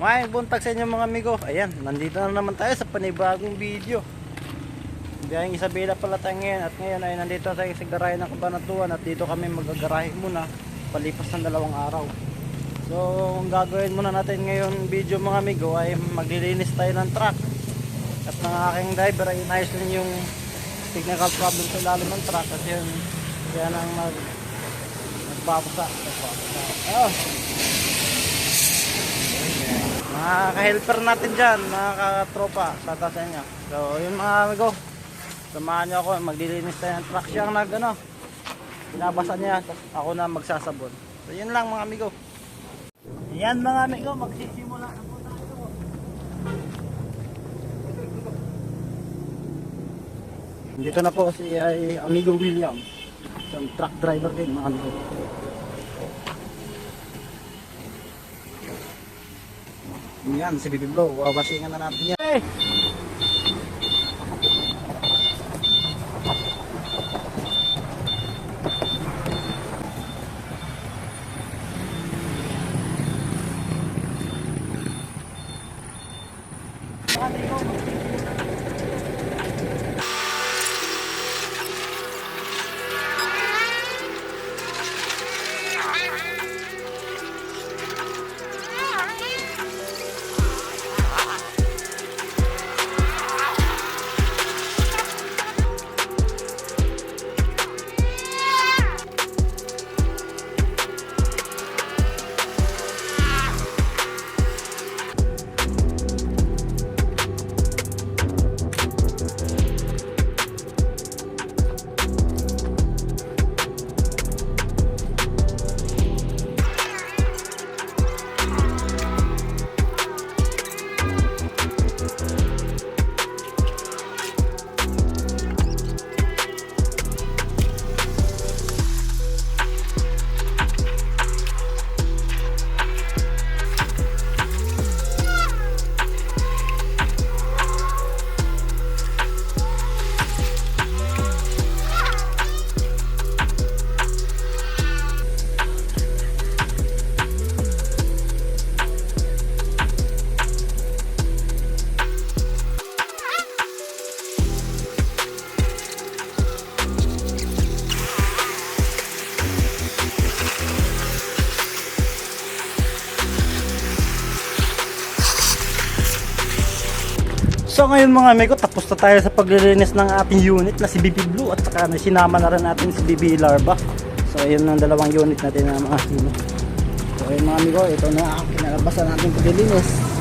May buntag sa inyo mga amigo. Ayan, nandito na naman tayo sa panibagong video. Biyayang Isabela pala tayo ngayon at ngayon ay nandito tayo sa garahe ng Kabanatuan at dito kami magagarahe muna palipas ng dalawang araw. So, ang gagawin muna natin ngayon video mga amigo ay maglilinis tayo ng truck. At ng aking driver ay inayos din yung technical problem sa ilalim ng truck at yun, yan ang nag nagbabasa. Nagbabasa. Oh. Mga ka-helper natin dyan, mga katropa, sa sa inyo. So, yun mga amigo, samahan nyo ako, maglilinis tayo ng truck siya ang nag, ano, binabasa niya, ako na magsasabon. So, yun lang mga amigo. Yan mga amigo, magsisimula na po tayo. Dito na po si ay, amigo William, isang truck driver din mga amigo. Yan, si Bibi Bro. Wawasingan na natin yan. Hey! So ngayon mga amigo, tapos na tayo sa paglilinis ng ating unit na si BB Blue at saka na sinama na rin natin si BB Larva. So ayun ang dalawang unit natin na mga amigo. So ayun mga amigo, ito na ang kinalabasan natin paglilinis.